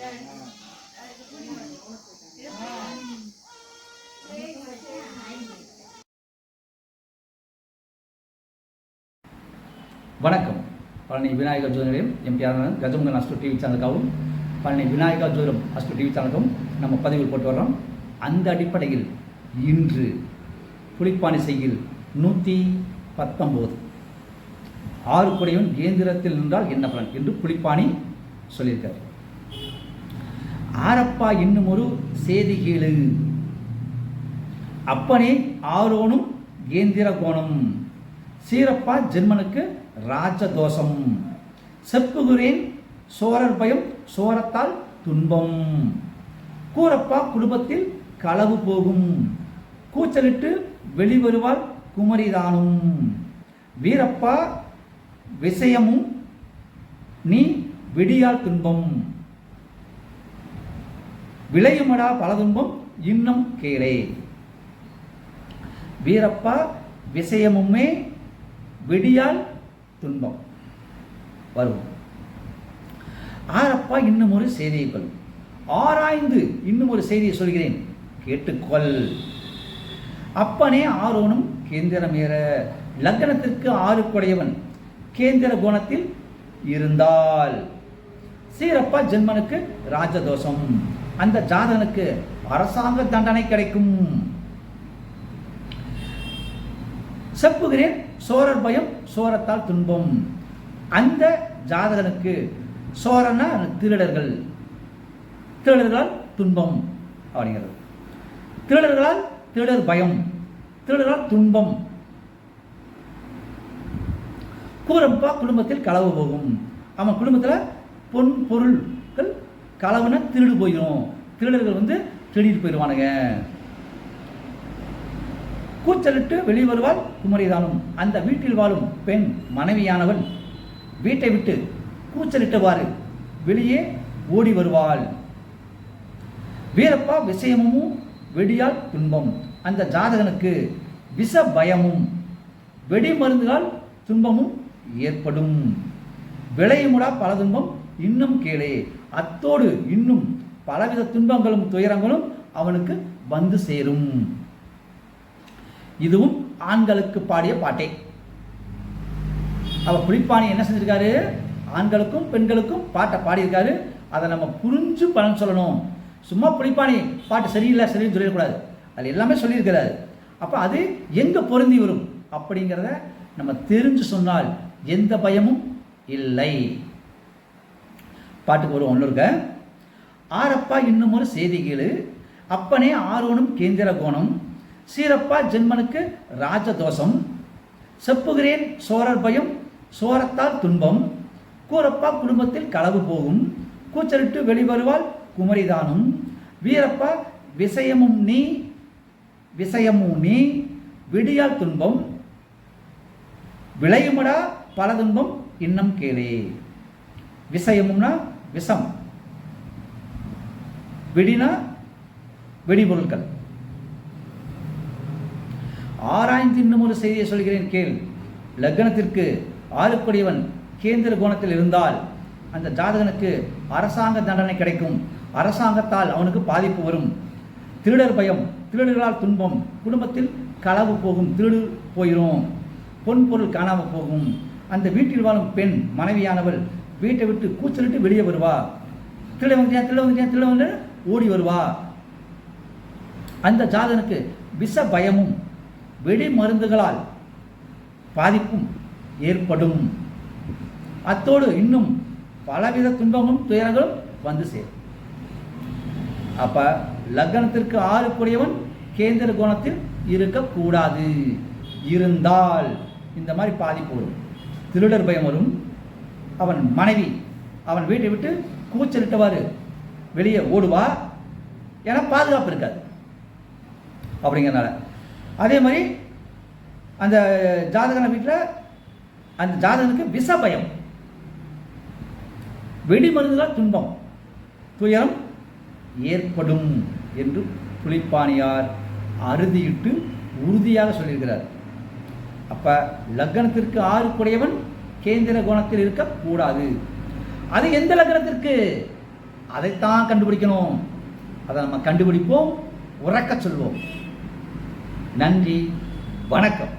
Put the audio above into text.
வணக்கம். பழனி விநாயகர் ஜோதிடம் நிலையம் கஜமுகன் அஸ்டு டிவி சேனலுக்காகவும் பழனி விநாயகர் ஜோதிடம் அஸ்டு டிவி சேனலுக்கும் நம்ம பதிவில் போட்டு வர்றோம். அந்த அடிப்படையில் இன்று புலிப்பாணி செய்யில் நூற்றி பத்தொம்போது ஆறு குடையும் கேந்திரத்தில் நின்றால் என்ன பலன்? என்று புலிப்பாணி சொல்லியிருக்கார். ஆரப்பா இன்னும் ஒரு செய்தி கேளு. அப்பனே ஆரோனும் கேந்திர கோணம் சீரப்பா ஜென்மனுக்கு ராஜதோஷம். செப்புகுரேன் சோரர் பயம் சோரத்தால் துன்பம். கூரப்பா குடும்பத்தில் களவு போகும். கூச்சலிட்டு வெளிவருவாள் குமரிதானும் வீரப்பா விஷயமும் நீ விடியால் துன்பம். விளையுமடா பல துன்பம் இன்னும் கேளே. வீரப்பா விஷயமுமே விடியால் துன்பம். வரும் ஆரப்பா இன்னும் ஒரு செய்தியை கொள். ஆராய்ந்து இன்னும் ஒரு செய்தியை சொல்கிறேன். கேட்டுக்கொள். அப்பனே ஆரோனும் கேந்திரமேற லக்னத்திற்கு ஆறு குடையவன் கேந்திர கோணத்தில் இருந்தால். சீரப்பா ஜென்மனுக்கு ராஜதோஷம். அந்த ஜாதகனுக்கு அரசாங்க தண்டனை கிடைக்கும். செப்புகிறேன் சோரர் பயம் சோரத்தால் துன்பம். அந்த ஜாதகனுக்கு சோரன்னா திருடர்கள்? திருடர்களால் துன்பம் அப்படிங்கிறது. திருடர்களால் திருடர் பயம் திருடர்களால் துன்பம். கூறப்பா குடும்பத்தில் களவு போகும். அவன் குடும்பத்தில் பொன் பொருள்கள் களவுன திருடு போயிடும் திருடர்கள் வந்து திருடிட்டு போயிடுவானுங்க. கூச்சலிட்டு வெளியே வருவாள் குமரிதானும் அந்த வீட்டில் வாழும் பெண் மனைவியானவள் வீட்டை விட்டு கூச்சலிட்டவாறு வெளியே ஓடி வருவாள். வீரப்பா விஷயமும் வெடியால் துன்பம். அந்த ஜாதகனுக்கு விஷ பயமும். வெடி மருந்துகளால் துன்பமும் ஏற்படும். விளையுமுடா பல துன்பம் இன்னும் கீழே. அத்தோடு இன்னும் பலவித துன்பங்களும் துயரங்களும் அவனுக்கு வந்து சேரும். இதுவும் ஆண்களுக்கு பாடிய பாட்டே. அவ புலிப்பாணி என்ன செஞ்சிருக்காரு? ஆண்களுக்கும் பெண்களுக்கும் பாட்டை பாடியிருக்காரு. அதை நம்ம புரிஞ்சு பலன் சொல்லணும். சும்மா புலிப்பாணி பாட்டு சரியில்லை சரின்னு சொல்லிடக்கூடாது. அது எல்லாமே சொல்லியிருக்கிறாரு. அப்போ அது எங்கே பொருந்தி வரும்? அப்படிங்கிறத நம்ம தெரிஞ்சு சொன்னால் எந்த பயமும் இல்லை. பாட்டுக்கு வருவோம் ஒன்று இருக்க. ஆரப்பா இன்னும் ஒரு செய்தி கேளு. அப்பனே ஆரோனும் கேந்திர கோணம். சீரப்பா ஜென்மனுக்கு ராஜதோஷம் செப்புகிறேன் சோரர் பயம் சோரத்தால் துன்பம். கூரப்பா குடும்பத்தில் களவு போகும். கூச்சலிட்டு வெளிவருவாள் குமரிதானும் வீரப்பா விஷயமும் நீ விஷயமும் நீ விடியால் துன்பம். விளையுமடா பல துன்பம் இன்னும் கேளே. விஷயமும்னா விஷம். வெடினா வெடிபொருட்கள். ஆராய்ந்து இன்னும் ஒரு செய்தியை சொல்கிறேன் கேள். லக்னத்திற்கு ஆளுக்குடையவன் கேந்திர கோணத்தில் இருந்தால் அந்த ஜாதகனுக்கு அரசாங்க தண்டனை கிடைக்கும். அரசாங்கத்தால் அவனுக்கு பாதிப்பு வரும். திருடர் பயம் திருடர்களால் துன்பம். குடும்பத்தில் களவு போகும் திருடு போயிடும் பொன் பொருள் காணாமல் போகும். அந்த வீட்டில் வாழும் பெண் மனைவியானவள் வீட்டை விட்டு கூச்சலிட்டு வெளியே வருவா. திருட வந்தியா திருட வந்தியா திருட வந்து ஓடி வருவா. அந்த ஜாதனுக்கு விஷ பயமும் வெடி மருந்துகளால் பாதிப்பும் ஏற்படும். அத்தோடு இன்னும் பலவித துன்பமும் துயரங்களும் வந்து சேரும். அப்ப லக்னத்திற்கு ஆறு கூடியவன் கேந்திர கோணத்தில் இருக்கக்கூடாது. இருந்தால் இந்த மாதிரி பாதிப்பு வரும். திருடர் பயம் வரும். அவன் மனைவி அவன் வீட்டை விட்டு கூச்சலிட்டவாறு வெளியே ஓடுவா ஏன்னா பாதுகாப்பு இருக்காது. அப்படிங்கிறனால அதே மாதிரி அந்த ஜாதகன வீட்டில் அந்த ஜாதகனுக்கு விஷ பயம் வெடி துன்பம். துயரம் ஏற்படும் என்று புலிப்பாணியார் அறுதியிட்டு உறுதியாக சொல்லியிருக்கிறார். அப்போ லக்னத்திற்கு ஆறு குடையவன் கேந்திர கோணத்தில் இருக்கக்கூடாது. அது எந்த லக்னத்திற்கு? அதைத்தான் கண்டுபிடிக்கணும். அதை நம்ம கண்டுபிடிப்போம் உறக்க சொல்வோம். நன்றி வணக்கம்.